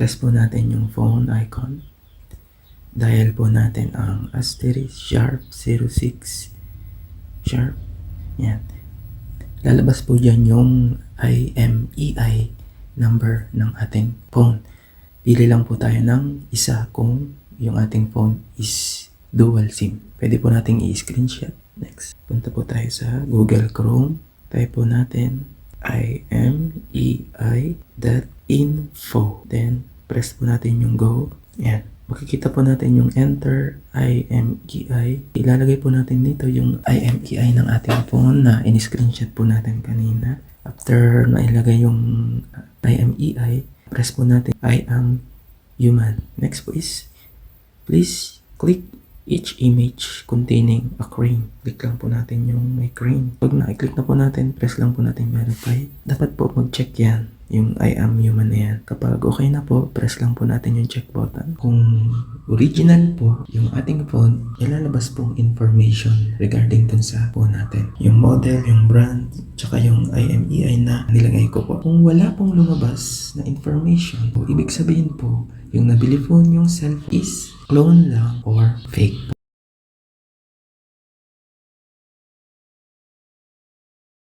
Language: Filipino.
Press po natin yung phone icon. Dial po natin ang asterisk sharp 06 sharp. Yan. Lalabas po dyan yung IMEI number ng ating phone. Pili lang po tayo ng isa kung yung ating phone is dual SIM. Pwede po nating i-screenshot. Next. Punta po tayo sa Google Chrome. Type po natin imei.info. Then, press po natin yung go. Yan. Makikita po natin yung enter IMEI. Ilalagay po natin dito yung IMEI ng ating phone na in-screenshot po natin kanina. After nailagay yung IMEI, press po natin I am human. Next po is, please click each image containing a crane. Click lang po natin yung may crane. Pag na-click na po natin, press lang po natin verify. Dapat po mag-check yan, yung I am human na yan. Kapag okay na po, press lang po natin yung check button. Kung original po yung ating phone, ilalabas pong information regarding dun sa phone natin. Yung model, yung brand, tsaka yung IMEI na nilagay ko po. Kung wala pong lumabas na information po, ibig sabihin po, yung nabili phone yung cellphone is clone lang or fake.